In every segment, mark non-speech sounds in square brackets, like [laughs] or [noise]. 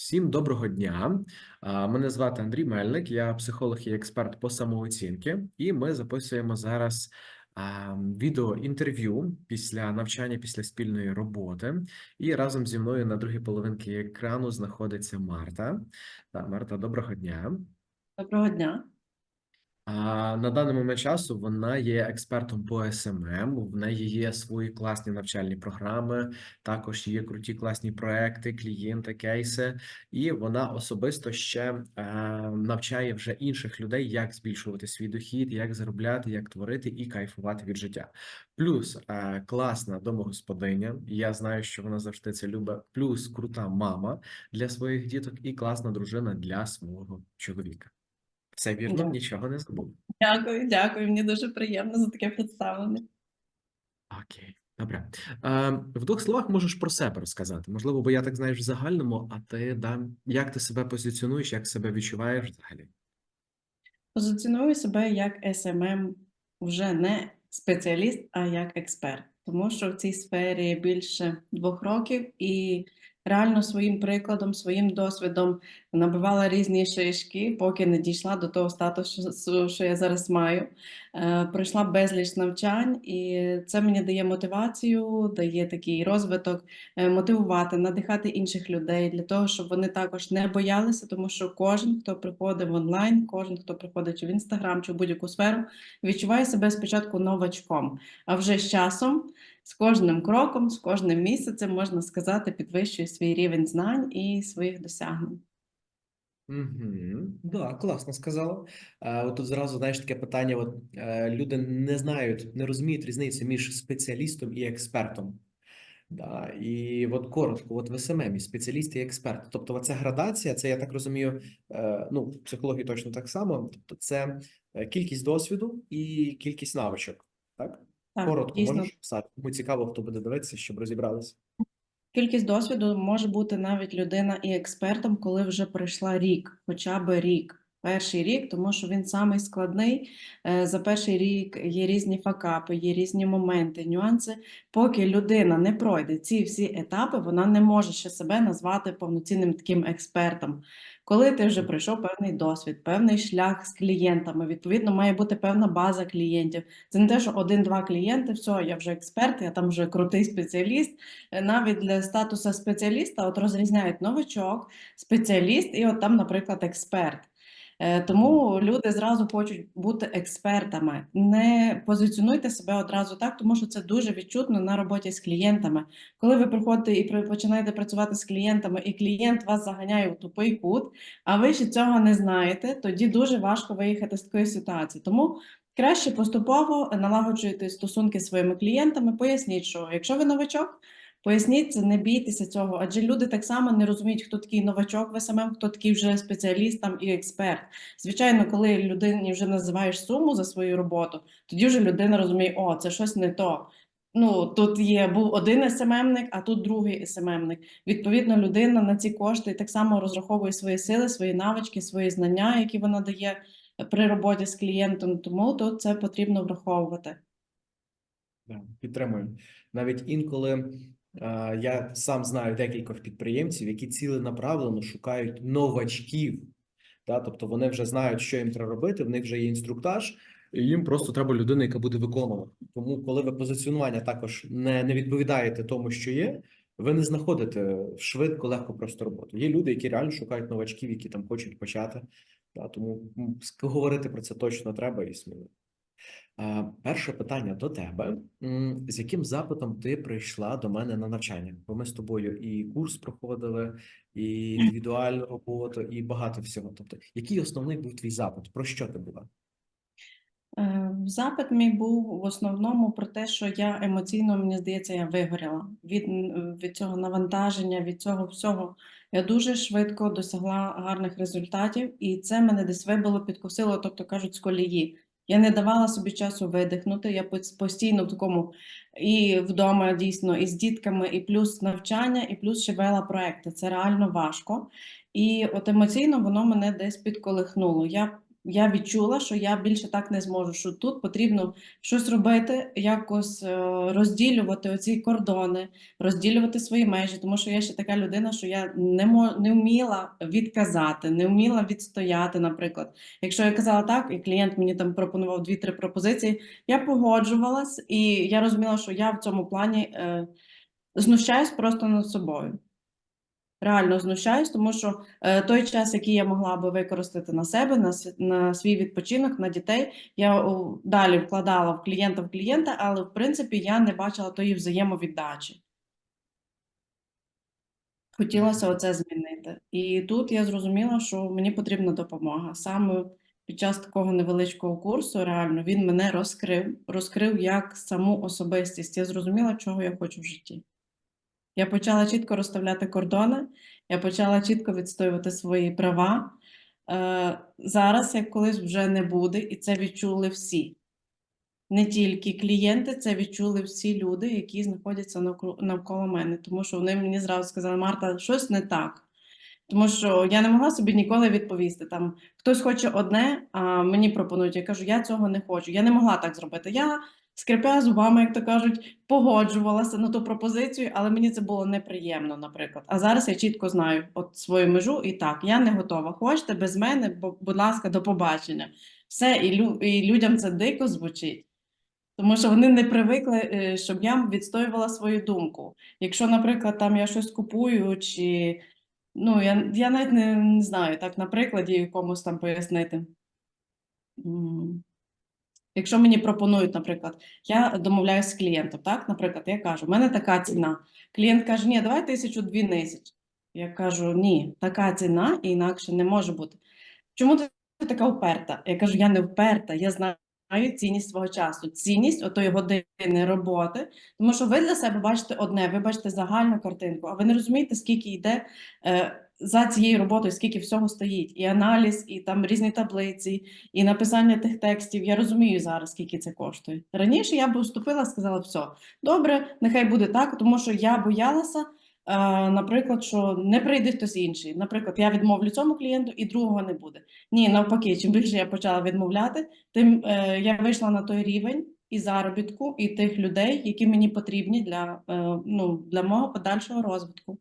Всім доброго дня. Мене звати Андрій Мельник, я психолог і експерт по самооцінки, і ми записуємо зараз відеоінтерв'ю відео інтерв'ю після навчання, після спільної роботи. І разом зі мною на другій половинці екрану знаходиться Марта. Так, Марта, доброго дня. Доброго дня. На даний момент часу вона є експертом по СММ. В неї є свої класні навчальні програми, також є круті класні проекти, клієнти, кейси, і вона особисто ще е, навчає вже інших людей, як збільшувати свій дохід, як заробляти, як творити і кайфувати від життя. Плюс е, класна домогосподиня. Я знаю, що вона завжди це любить. Плюс крута мама для своїх діток і класна дружина для свого чоловіка. Все вірно, нічого не забув. Дякую, дякую. Мені дуже приємно за таке представлення. Окей, добре. Е, в двох словах можеш про себе розказати. Можливо, бо я так знаєш в загальному, а ти да, як ти себе позиціонуєш, як себе відчуваєш взагалі? Позиціную себе як SMM вже не спеціаліст, а як експерт, тому що в цій сфері більше двох років і реально своїм прикладом, своїм досвідом набивала різні шишки, поки не дійшла до того статусу, що я зараз маю. Е, Пройшла безліч навчань, і це мені дає мотивацію, дає такий розвиток, е, мотивувати, надихати інших людей для того, щоб вони також не боялися, тому що кожен, хто приходить в онлайн, кожен, хто приходить в інстаграм чи в будь-яку сферу, відчуває себе спочатку новачком, а вже з часом. З кожним кроком, з кожним місяцем, можна сказати, підвищує свій рівень знань і своїх досягнень. Угу. Да, класно сказала. Е, от тут зразу знаєш таке питання: от е, люди не знають, не розуміють різницю між спеціалістом і експертом. Да, і от коротко, от в СММі спеціаліст і експерт. Тобто, оця градація, це я так розумію, е, ну, в психології точно так само. Тобто, це е, кількість досвіду і кількість навичок. Так? Так, Коротко дійсно, можеш писати. Кому цікаво, хто буде дивитися, щоб розібралися. Кількість досвіду може бути навіть людина і експертом, коли вже пройшла рік, хоча б рік. Перший рік, тому що він самий складний. Е, За перший рік є різні факапи, є різні моменти, нюанси. Поки людина не пройде ці всі етапи, вона не може ще себе назвати повноцінним таким експертом. Коли ти вже пройшов певний досвід, певний шлях з клієнтами, відповідно, має бути певна база клієнтів. Це не те, що один-два клієнти, все, я вже експерт, я там вже крутий спеціаліст. Е, Навіть для статусу спеціаліста от розрізняють новачок, спеціаліст і от там, наприклад, експерт. Е, Тому люди зразу хочуть бути експертами. Не позиціонуйте себе одразу так, тому що це дуже відчутно на роботі з клієнтами. Коли ви приходите і починаєте працювати з клієнтами, і клієнт вас заганяє в тупий кут, а ви ще цього не знаєте, тоді дуже важко виїхати з такої ситуації. Тому краще поступово налагоджуйте стосунки зі своїми клієнтами. Поясніть, що якщо ви новачок. Поясніть не бійтеся цього, адже люди так само не розуміють, хто такий новачок в СММ, хто такий вже спеціаліст там і експерт. Звичайно, коли людині вже називаєш суму за свою роботу, тоді вже людина розуміє, о, це щось не то. Ну, тут є був один СММник, а тут другий СММник. Відповідно, людина на ці кошти так само розраховує свої сили, свої навички, свої знання, які вона дає при роботі з клієнтом. Тому тут це потрібно враховувати. Підтримую. Навіть інколи я сам знаю декількох підприємців, які ціленаправлено шукають новачків. Да? Тобто вони вже знають, що їм треба робити, в них вже є інструктаж, і їм просто треба людина, яка буде виконувати. Тому, коли ви позиціонування також не, не відповідаєте тому, що є, ви не знаходите швидко, легко просто роботу. Є люди, які реально шукають новачків, які там хочуть почати. Да? Тому говорити про це точно треба і сміло. Перше питання до тебе. З яким запитом ти прийшла до мене на навчання? Бо ми з тобою і курс проходили, і індивідуальну роботу, і багато всього. Тобто, який основний був твій запит? Про що ти була? Е, Запит мій був в основному про те, що я емоційно, мені здається, я вигоріла від, від цього навантаження, від цього всього. Я дуже швидко досягла гарних результатів, і це мене десь вибило, підкосило, тобто кажуть, з колії. Я не давала собі часу видихнути. Я постійно в такому і вдома дійсно, і з дітками, і плюс навчання, і плюс ще вела проекти. Це реально важко. І от емоційно воно мене десь підколихнуло. Я я відчула, що я більше так не зможу, що тут потрібно щось робити, якось е, розділювати оці кордони, розділювати свої межі, тому що я ще така людина, що я не мо, не вміла відказати, не вміла відстояти, наприклад. Якщо я казала так, і клієнт мені там пропонував дві-три пропозиції, я погоджувалась, і я розуміла, що я в цьому плані е, знущаюсь просто над собою. Реально знущаюсь, тому що е, той час, який я могла би використати на себе, на, на свій відпочинок, на дітей, я о, далі вкладала в клієнта в клієнта, але в принципі я не бачила тої взаємовіддачі. Хотілося оце змінити. І тут я зрозуміла, що мені потрібна допомога. Саме під час такого невеличкого курсу, реально, він мене розкрив, розкрив як саму особистість. Я зрозуміла, чого я хочу в житті. Я почала чітко розставляти кордони, я почала чітко відстоювати свої права. Е, зараз, як колись вже не буде, і це відчули всі. Не тільки клієнти, це відчули всі люди, які знаходяться навколо, мене. Тому що вони мені зразу сказали, Марта, щось не так. Тому що я не могла собі ніколи відповісти. Там хтось хоче одне, а мені пропонують. Я кажу, я цього не хочу. Я не могла так зробити. Я скрипя зубами, як то кажуть, погоджувалася на ту пропозицію, але мені це було неприємно, наприклад. А зараз я чітко знаю от свою межу, і так, я не готова. Хочете без мене, бо, будь ласка, до побачення. Все, і, лю, і людям це дико звучить. Тому що вони не привикли, е, щоб я відстоювала свою думку. Якщо, наприклад, там я щось купую, чи ну я, я навіть не, не знаю, так на прикладі якомусь там пояснити. Якщо мені пропонують, наприклад, я домовляюсь з клієнтом, так, наприклад, я кажу, в мене така ціна. Клієнт каже, ні, давай тисячу дві тисячі. Я кажу, ні, така ціна інакше не може бути. Чому ти така вперта? Я кажу, я не вперта, я знаю цінність свого часу, цінність отої години роботи, тому що ви для себе бачите одне, ви бачите загальну картинку, а ви не розумієте, скільки йде е, за цією роботою, скільки всього стоїть, і аналіз, і там різні таблиці, і написання тих текстів. Я розумію зараз, скільки це коштує. Раніше я б вступила, сказала, все, добре, нехай буде так, тому що я боялася. е, Наприклад, що не прийде хтось інший. Наприклад, я відмовлю цьому клієнту і другого не буде. Ні, навпаки, чим більше я почала відмовляти, тим е, я вийшла на той рівень і заробітку, і тих людей, які мені потрібні для, е, ну, для мого подальшого розвитку.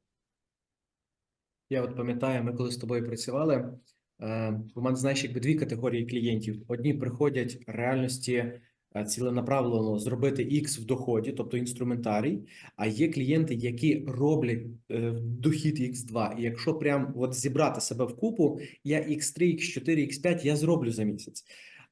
Я от пам'ятаю, ми коли з тобою працювали, е, у мене знаєш, якби дві категорії клієнтів. Одні приходять реальності е, ціленаправлено зробити X в доході, тобто інструментарій. А є клієнти, які роблять е, дохід X2. І якщо прям от зібрати себе в купу, я X3, X4, X5 я зроблю за місяць.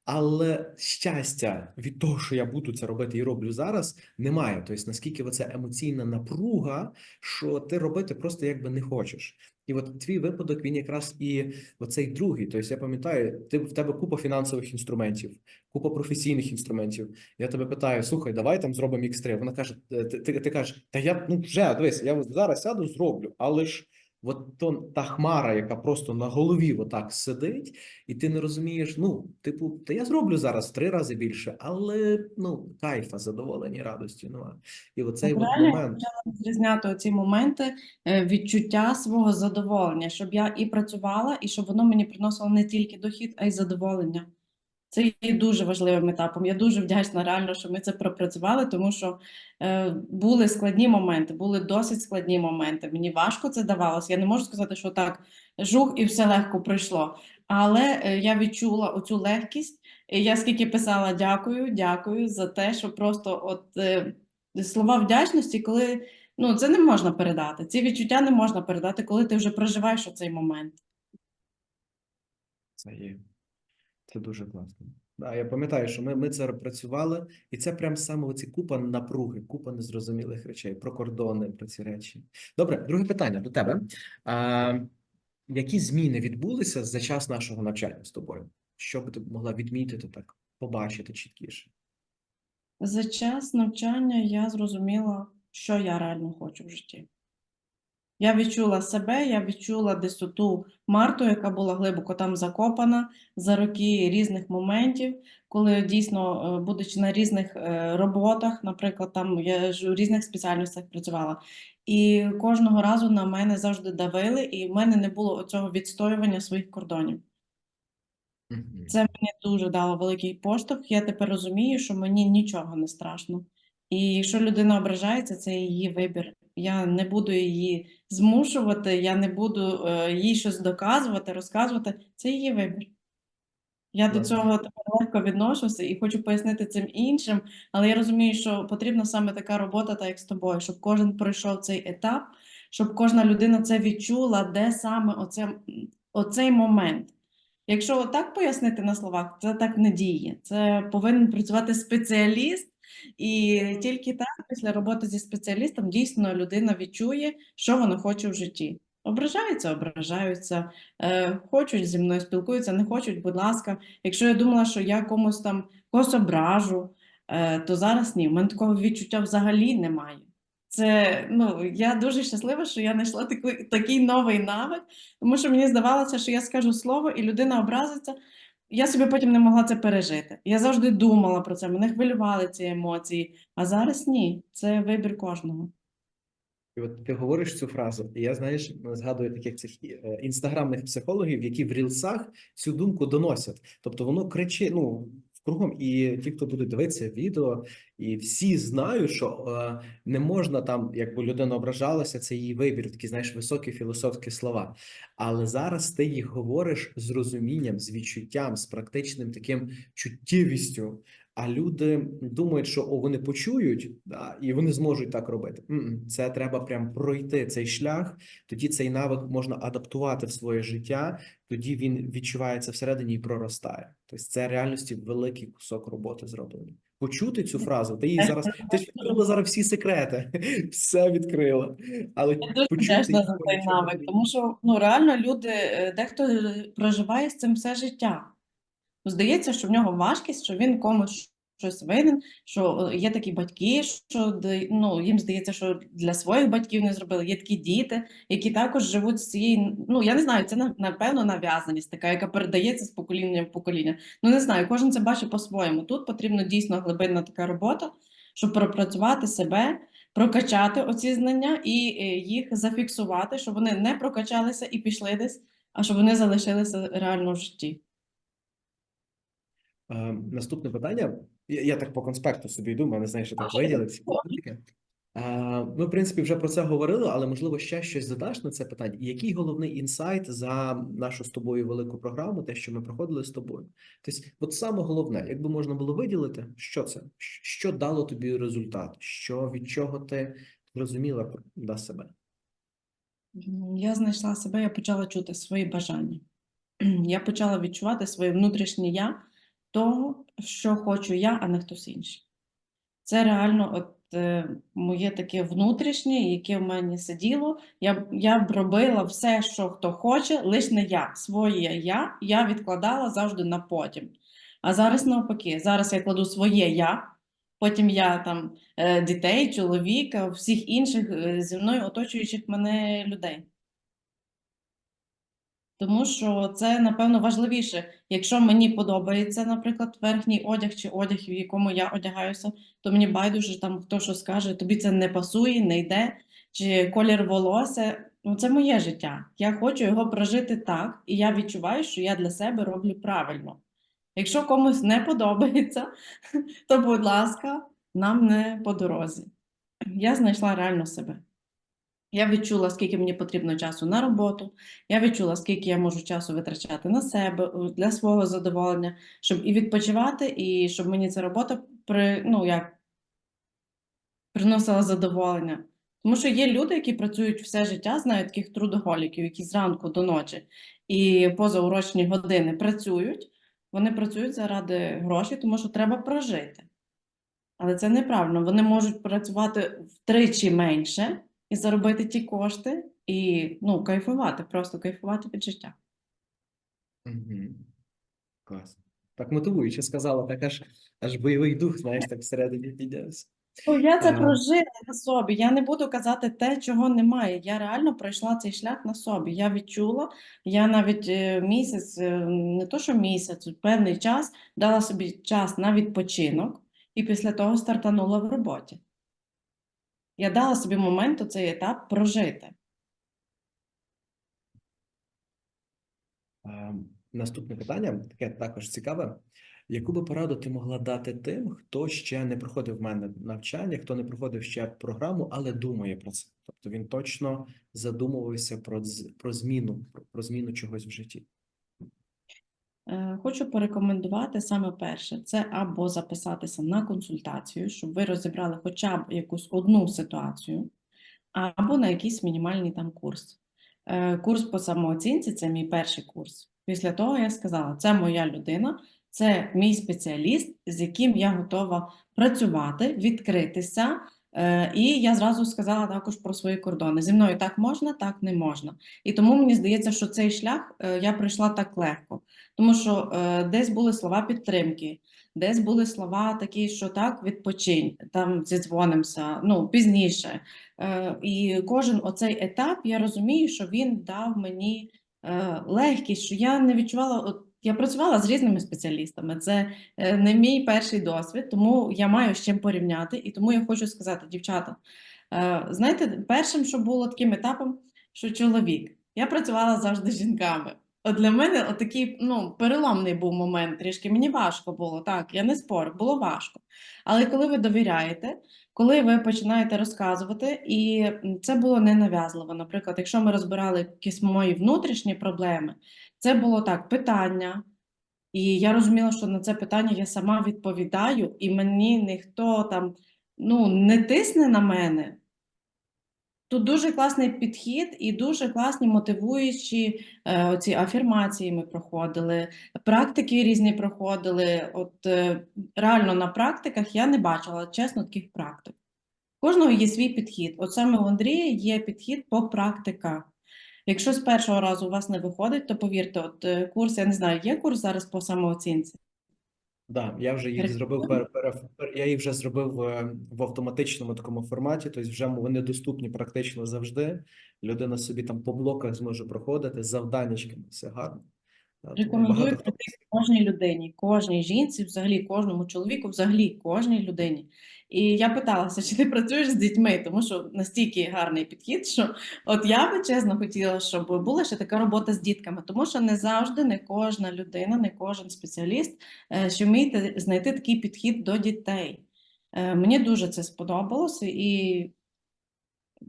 Але щастя від того, що я буду це робити і роблю зараз, немає. Тобто, наскільки оця емоційна напруга, що ти робити просто якби не хочеш. І от твій випадок він якраз і оцей другий. Тобто, я пам'ятаю, ти в тебе купа фінансових інструментів, купа професійних інструментів. Я тебе питаю: слухай, давай там зробимо X3. Вона каже: «Е, ти, ти, ти кажеш, та я ну вже дивись, я зараз сяду, зроблю, але ж. От то та хмара, яка просто на голові отак сидить, і ти не розумієш, ну, типу, та я зроблю зараз три рази більше, але ну, кайфа, задоволення, радості. Ну, і оцей от Реально я момент. почала оці моменти е, відчуття свого задоволення, щоб я і працювала, і щоб воно мені приносило не тільки дохід, а й задоволення. Це є дуже важливим етапом. Я дуже вдячна реально, що ми це пропрацювали, тому що е, були складні моменти, були досить складні моменти. Мені важко це давалося. Я не можу сказати, що так жух і все легко пройшло. Але е, я відчула оцю легкість. І я скільки писала дякую, дякую за те, що просто от е, слова вдячності, коли ну це не можна передати. Ці відчуття не можна передати, коли ти вже проживаєш цей момент. Це є. Це дуже класно. Да, я пам'ятаю, що ми, ми це працювали, і це прям саме оці купа напруги, купа незрозумілих речей, про кордони, про ці речі. Добре, друге питання до тебе. А, які зміни відбулися за час нашого навчання з тобою? Що би ти могла відмітити так, побачити чіткіше? За час навчання я зрозуміла, що я реально хочу в житті. Я відчула себе, я відчула десь ту Марту, яка була глибоко там закопана за роки різних моментів, коли дійсно, е, будучи на різних е, роботах, наприклад, там я ж у різних спеціальностях працювала, і кожного разу на мене завжди давили, і в мене не було цього відстоювання своїх кордонів. Це мені дуже дало великий поштовх. Я тепер розумію, що мені нічого не страшно. І якщо людина ображається, це її вибір. Я не буду її змушувати, я не буду е, їй щось доказувати, розказувати. Це її вибір. Я до цього легко відношуся і хочу пояснити цим іншим, але я розумію, що потрібна саме така робота, так як з тобою, щоб кожен пройшов цей етап, щоб кожна людина це відчула, де саме оце, оцей момент. Якщо так пояснити на словах, це так не діє. Це повинен працювати спеціаліст, і тільки так, після роботи зі спеціалістом, дійсно людина відчує, що вона хоче в житті. Ображаються, ображаються, е, хочуть зі мною спілкуються, не хочуть, будь ласка. Якщо я думала, що я комусь там когось ображу, е, то зараз ні. У мене такого відчуття взагалі немає. Це ну я дуже щаслива, що я знайшла такий, такий новий навик, тому що мені здавалося, що я скажу слово, і людина образиться. Я собі потім не могла це пережити. Я завжди думала про це, мене хвилювали ці емоції. А зараз ні, це вибір кожного. І от ти говориш цю фразу, і я знаєш, згадую таких цих е, інстаграмних психологів, які в рілсах цю думку доносять. Тобто воно кричить, ну кругом, і ті, хто буде дивитися відео, і всі знають, що е, не можна там, якби людина ображалася, це її вибір, такі знаєш, високі філософські слова. Але зараз ти їх говориш з розумінням, з відчуттям, з практичним таким чуттєвістю. А люди думають, що о, вони почують, да, і вони зможуть так робити. Це треба прям пройти цей шлях. Тоді цей навик можна адаптувати в своє життя. Тоді він відчувається всередині і проростає. Тобто це реальності великий кусок роботи зроблений. Почути цю фразу, ти її зараз ти ж відкрила зараз всі секрети, [laughs] все відкрила. Але Я дуже почути за цей навик, тому що ну реально люди, е, дехто е, проживає з цим все життя. Ну, Здається, що в нього важкість, що він комусь щось винен, що е, є такі батьки, що ну, їм здається, що для своїх батьків не зробили. Є такі діти, які також живуть з цією. Ну я не знаю, це напевно нав'язаність, така, яка передається з покоління в покоління. Ну не знаю, кожен це бачить по-своєму. Тут потрібно дійсно глибинна така робота, щоб пропрацювати себе. Прокачати оці знання і е, їх зафіксувати, щоб вони не прокачалися і пішли десь, а щоб вони залишилися реально в житті. Е, Наступне питання. Я, я так по конспекту собі йду, мене знаєш, так виділив Ми, в принципі, вже про це говорили, але можливо ще щось задаш на це питання. Який головний інсайт за нашу з тобою велику програму, те, що ми проходили з тобою? Тобто, от саме головне, якби можна було виділити, що це? Що дало тобі результат? Що від чого ти зрозуміла про да, себе? Я знайшла себе, я почала чути свої бажання. [clears throat] Я почала відчувати своє внутрішнє я того, що хочу я, а не хтось інший. Це реально от, е, моє таке внутрішнє, яке в мене сиділо. Я, я б робила все, що хто хоче, лише не я. Своє я я відкладала завжди на потім. А зараз навпаки, зараз я кладу своє я, потім я там е, дітей, чоловіка, всіх інших е, зі мною оточуючих мене людей. Тому що це, напевно, важливіше. Якщо мені подобається, наприклад, верхній одяг чи одяг, в якому я одягаюся, то мені байдуже там хто що скаже, тобі це не пасує, не йде, чи колір волосся. Ну, це моє життя. Я хочу його прожити так, і я відчуваю, що я для себе роблю правильно. Якщо комусь не подобається, [laughs] то, будь ласка, нам не по дорозі. Я знайшла реально себе. Я відчула, скільки мені потрібно часу на роботу. Я відчула, скільки я можу часу витрачати на себе для свого задоволення, щоб і відпочивати, і щоб мені ця робота при, ну, як, приносила задоволення. Тому що є люди, які працюють все життя, знаю таких трудоголіків, які зранку до ночі і позаурочні години працюють. Вони працюють заради грошей, тому що треба прожити. Але це неправильно. Вони можуть працювати втричі менше і заробити ті кошти, і ну, кайфувати, просто кайфувати від життя. Угу. Клас. Так мотивуюче сказала, так аж, аж бойовий дух, знаєш, так всередині піднявся. Ну, я це Ага. прожила на собі. Я не буду казати те, чого немає. Я реально пройшла цей шлях на собі. Я відчула, я навіть е, місяць, е, не то що місяць, певний час дала собі час на відпочинок і після того стартанула в роботі. Я дала собі момент у цей етап прожити. Наступне питання, таке також цікаве. Яку би пораду ти могла дати тим, хто ще не проходив в мене навчання, хто не проходив ще програму, але думає про це? Тобто він точно задумувався про, про зміну, про, про зміну чогось в житті. Е, Хочу порекомендувати саме перше: це або записатися на консультацію, щоб ви розібрали хоча б якусь одну ситуацію, або на якийсь мінімальний там курс. Е, Курс по самооцінці це мій перший курс. Після того я сказала, це моя людина, це мій спеціаліст, з яким я готова працювати, відкритися. Е, І я зразу сказала також про свої кордони. Зі мною так можна, так не можна. І тому мені здається, що цей шлях е, я пройшла так легко. Тому що е, десь були слова підтримки, десь були слова такі, що так, відпочинь, там зідзвонимося, ну, пізніше. І кожен оцей етап, я розумію, що він дав мені легкість, що я не відчувала. Я працювала з різними спеціалістами. Це е, не мій перший досвід, тому я маю з чим порівняти. І тому я хочу сказати, дівчата, е, знаєте, першим, що було таким етапом, що чоловік. Я працювала завжди з жінками. От для мене такий ну, переломний був момент. Трішки мені важко було, так, я не спорю, було важко. Але коли ви довіряєте, коли ви починаєте розказувати, і це було ненав'язливо. Наприклад, якщо ми розбирали якісь мої внутрішні проблеми, це було так: питання. І я розуміла, що на це питання я сама відповідаю, і мені ніхто там ну, не тисне на мене. Тут дуже класний підхід і дуже класні мотивуючі е, оці афірмації ми проходили, практики різні проходили. От е, реально на практиках я не бачила, чесно, таких практик. У Кожного є свій підхід. От саме у Андрія є підхід по практиках. Якщо з першого разу у вас не виходить, то повірте, от е, курс, я не знаю, є курс зараз по самооцінці? Да, я вже їх зробив пер- я їх вже зробив е, в автоматичному такому форматі, тобто вже вони доступні практично завжди. Людина собі там по блоках зможе проходити з завданнячками, все гарно. Рекомендую багато прийти кожній людині, кожній жінці, взагалі кожному чоловіку, взагалі кожній людині. І я питалася, чи ти працюєш з дітьми, тому що настільки гарний підхід, що от я би чесно хотіла, щоб була ще така робота з дітками, тому що не завжди не кожна людина, не кожен спеціаліст, е, що вміє знайти такий підхід до дітей. Е, Мені дуже це сподобалося, і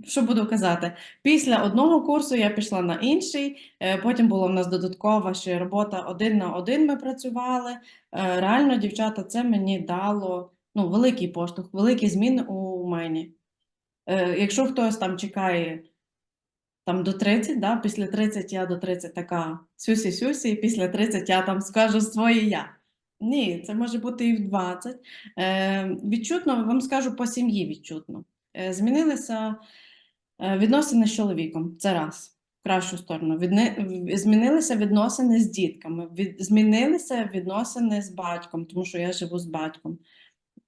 що буду казати? Після одного курсу я пішла на інший. е, Потім була в нас додаткова ще робота один на один. Ми працювали. Реально, дівчата, це мені дало ну, великий поштовх, великі зміни у мені. Е, Якщо хтось там чекає там до 30, да, після 30 я до 30 така сюсі-сюсі, після 30 я там скажу своє я. Ні, це може бути і в 20. Е, відчутно, вам скажу по сім'ї відчутно. Е, змінилися е, відносини з чоловіком. Це раз. Кращу сторону. Відни... Змінилися відносини з дітками, від... змінилися відносини з батьком, тому що я живу з батьком.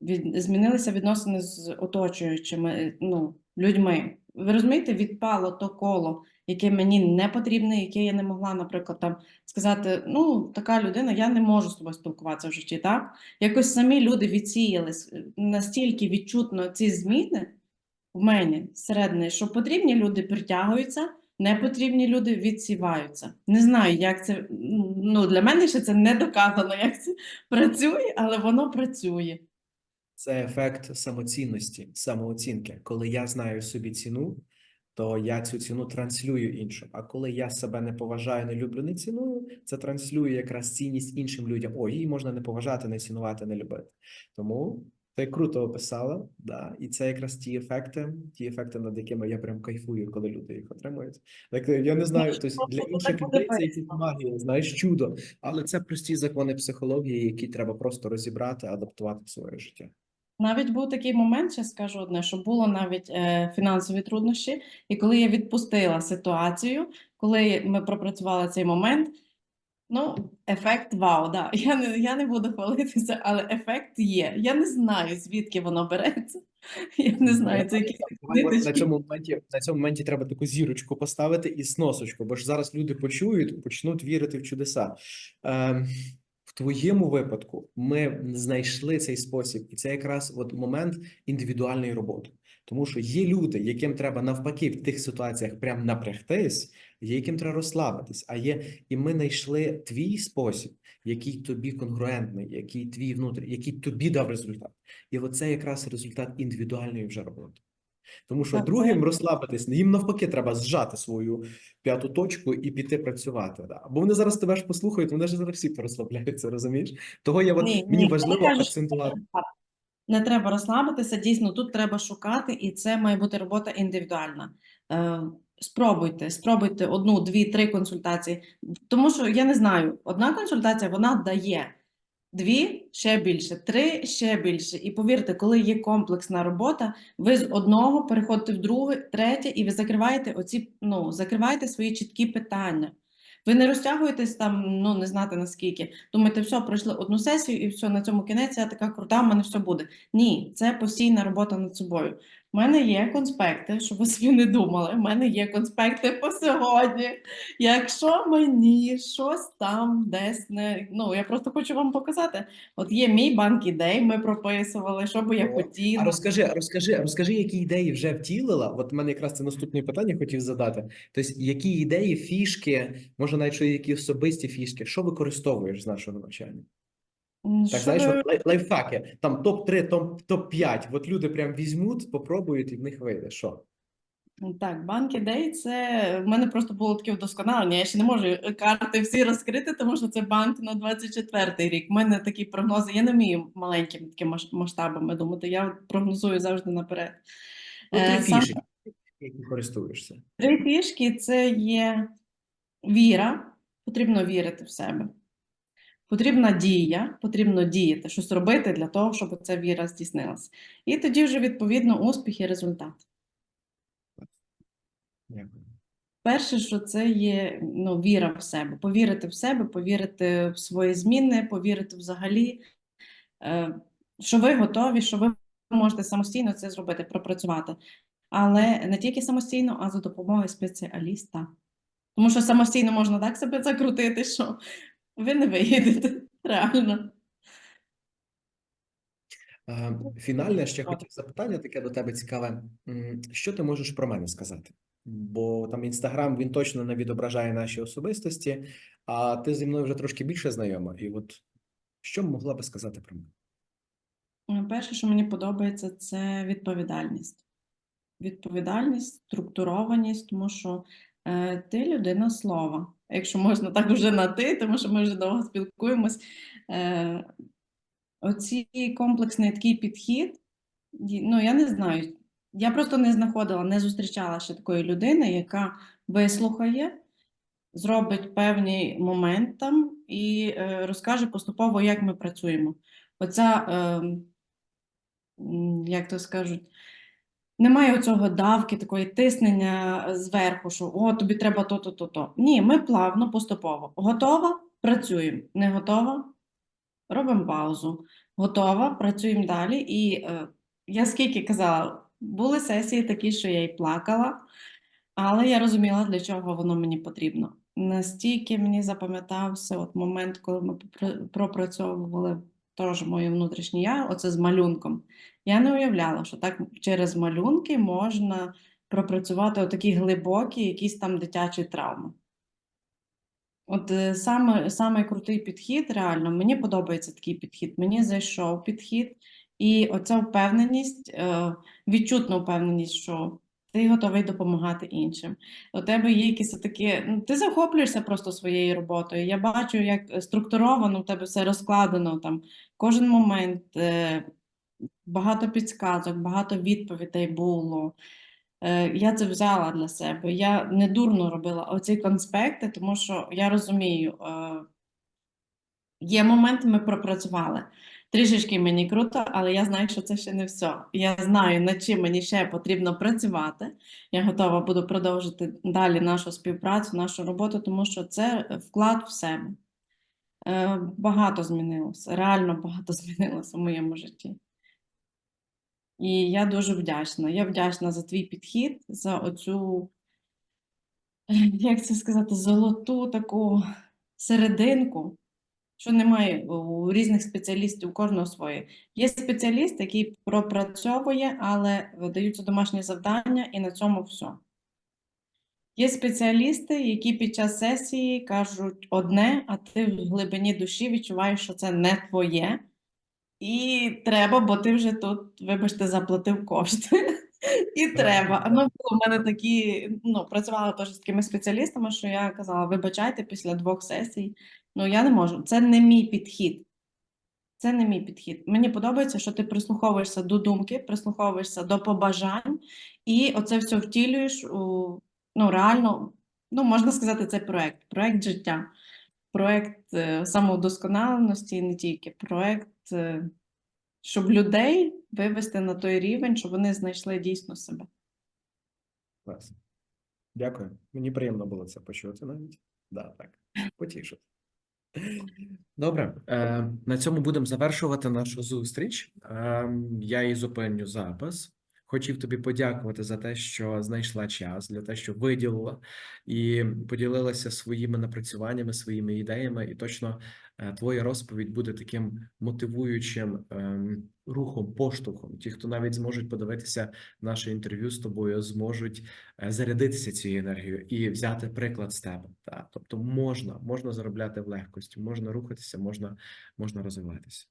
Від... Змінилися відносини з оточуючими е, ну, людьми. Ви розумієте, відпало то коло, яке мені не потрібне, яке я не могла, наприклад, там сказати: ну, така людина, я не можу з тобою спілкуватися в житті, так? Якось самі люди відсіялись настільки відчутно ці зміни в мені всередині, що потрібні люди притягуються, непотрібні люди відсіваються. Не знаю, як це ну, для мене ще це не доказано, як це [laughs] працює, але воно працює. Це ефект самоцінності, самооцінки. Коли я знаю собі ціну, то я цю ціну транслюю іншим. А коли я себе не поважаю, не люблю, не ціную, це транслює якраз цінність іншим людям. О, її можна не поважати, не цінувати, не любити. Тому ти круто описала, да, і це якраз ті ефекти, ті ефекти, над якими я прям кайфую, коли люди їх отримують. Так я не знаю, тобто для інших людей це весело. магія, знаєш, чудо, але це прості закони психології, які треба просто розібрати, адаптувати в своє життя. Навіть був такий момент, ще скажу одне, що було навіть е, фінансові труднощі, і коли я відпустила ситуацію, коли ми пропрацювали цей момент, ну, ефект вау, да. [laughs] Я не, я не буду хвалитися, але ефект є. Я не знаю, звідки воно береться. [laughs] Я не знаю, це якісь На цьому моменті на цьому моменті треба таку зірочку поставити і сносочку, бо ж зараз люди почують, почнуть вірити в чудеса. В твоєму випадку ми знайшли цей спосіб, і це якраз от момент індивідуальної роботи. Тому що є люди, яким треба навпаки в тих ситуаціях прям напрягтись, є яким треба розслабитись. А є, і ми знайшли твій спосіб, який тобі конгруентний, який твій внутрі, який тобі дав результат. І оце якраз результат індивідуальної вже роботи. Тому що Так, другим так. розслабитись, їм навпаки треба зжати свою п'яту точку і піти працювати. Да. Бо вони зараз тебе ж послухають, вони ж зараз всі порозслабляються, розумієш? Того я от, Ні, мені ні, важливо кажу, акцентувати. Не треба розслабитися. Дійсно, тут треба шукати, і це має бути робота індивідуальна. Е, Спробуйте, спробуйте одну, дві, три консультації. Тому що я не знаю, одна консультація вона дає дві ще більше, три ще більше. І повірте, коли є комплексна робота, ви з одного переходите в друге, третє, і ви закриваєте оці, ну, закриваєте свої чіткі питання. Ви не розтягуєтесь там, ну не знати наскільки. Думаєте, все, пройшли одну сесію, і все, на цьому кінець я така крута, в мене все буде. Ні, це постійна робота над собою. У мене є конспекти, щоб ви собі не думали. У мене є конспекти по сьогодні. Якщо мені щось там десь не. Ну, я просто хочу вам показати. От є мій банк ідей, ми прописували, що би я О, хотіла. А розкажи, розкажи, розкажи, які ідеї вже втілила. От мене якраз це наступне питання хотів задати. Тобто, які ідеї, фішки, може навіть що які особисті фішки, що використовуєш з нашого навчання? Так, знаєш, от лай- лайфхаки, там топ-3, топ- топ-5, от люди прям візьмуть, попробують, і в них вийде. Що? Так, банк ідей це в мене просто було таке вдосконалення. Я ще не можу е, карти всі розкрити, тому що це банк на 24-й рік. У мене такі прогнози. Я не вмію маленькими такими масштабами думати. Я прогнозую завжди наперед. Ну, три Е, сам- фішки, які користуєшся. Три фішки це є віра, потрібно вірити в себе. Потрібна дія, потрібно діяти, щось робити для того, щоб ця віра здійснилася. І тоді вже відповідно успіх і результат. Дякую. Перше, що це є ну, віра в себе, повірити в себе, повірити в свої зміни, повірити взагалі, е, що ви готові, що ви можете самостійно це зробити, пропрацювати. Але не тільки самостійно, а за допомогою спеціаліста. Тому що самостійно можна так себе закрутити, що ви не виїдете реально. Фінальне ще хотів запитання таке до тебе цікаве. Що ти можеш про мене сказати? Бо там інстаграм він точно не відображає наші особистості, а ти зі мною вже трошки більше знайома. І от що могла би сказати про мене? Е, Перше, що мені подобається, це відповідальність. Відповідальність, структурованість, тому що ти людина слова. Якщо можна так вже на ти, тому що ми вже довго спілкуємось. Е, оці комплексний такий підхід, ну я не знаю. Я просто не знаходила, не зустрічала ще такої людини, яка вислухає, зробить певний момент там і е, розкаже поступово, як ми працюємо. Оця, ем, як то скажуть, немає оцього давки, такої тиснення зверху, що о, тобі треба то-то, то-то. Ні, ми плавно, поступово. Готова? Працюємо. Не готова? Робимо паузу. Готова, працюємо далі. І е, я скільки казала, були сесії такі, що я й плакала, але я розуміла, для чого воно мені потрібно. Настільки мені запам'ятався от момент, коли ми пропрацьовували теж моє внутрішнє я, оце з малюнком. Я не уявляла, що так через малюнки можна пропрацювати отакі глибокі, якісь там дитячі травми. От е, саме, саме крутий підхід, реально, мені подобається такий підхід. Мені зайшов підхід, і оця впевненість, е, відчутна впевненість, що ти готовий допомагати іншим. У тебе є якісь такі, ну, ти захоплюєшся просто своєю роботою. Я бачу, як структуровано у тебе все розкладено там, кожен момент, е, багато підсказок, багато відповідей було. Е, Я це взяла для себе. Я не дурно робила оці конспекти, тому що я розумію, е, є моменти, ми пропрацювали. Трішечки мені круто, але я знаю, що це ще не все. Я знаю, над чим мені ще потрібно працювати. Я готова буду продовжити далі нашу співпрацю, нашу роботу, тому що це вклад в себе. Е, Багато змінилося, реально багато [laughs] змінилося в моєму житті. І я дуже вдячна. Я вдячна за твій підхід, за оцю, [laughs] як це сказати, золоту таку серединку, Що немає у різних спеціалістів, у кожного своє. Є спеціаліст, який пропрацьовує, але видаються домашні завдання, і на цьому все. Є спеціалісти, які під час сесії кажуть одне, а ти в глибині душі відчуваєш, що це не твоє. І треба, бо ти вже тут, вибачте, заплатив кошти. [laughs] І треба. Ну, в мене такі, ну, працювала теж з такими спеціалістами, що я казала, вибачайте, після двох сесій. Ну, я не можу. Це не мій підхід. Це не мій підхід. Мені подобається, що ти прислуховуєшся до думки, прислуховуєшся до побажань, і оце все втілюєш у ну, реально, ну, можна сказати, це проект, проект життя, проект е, самовдосконаленості і не тільки, проект, щоб людей вивести на той рівень, щоб вони знайшли дійсно себе. Клас. Дякую. Мені приємно було це почути навіть. Да, так. Потішив. Добре, е, на цьому будемо завершувати нашу зустріч. Е, я і зупиню запис. Хотів тобі подякувати за те, що знайшла час, для те, що виділила і поділилася своїми напрацюваннями, своїми ідеями. І точно е, твоя розповідь буде таким мотивуючим ем, рухом, поштовхом. Ті, хто навіть зможуть подивитися наше інтерв'ю з тобою, зможуть е, зарядитися цією енергією і взяти приклад з тебе. Та тобто можна, можна заробляти в легкості, можна рухатися, можна, можна розвиватися.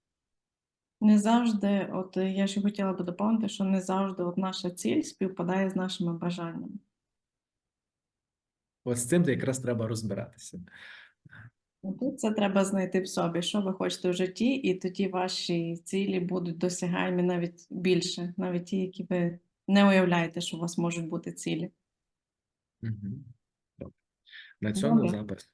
Не завжди, от е, я ще хотіла би доповнити, що не завжди от наша ціль співпадає з нашими бажаннями. От з цим якраз треба розбиратися. Тут це треба знайти в собі, що ви хочете в житті, і тоді ваші цілі будуть досягаємі навіть більше, навіть ті, які ви не уявляєте, що у вас можуть бути цілі. Угу. Добре. На цьому Добре. запис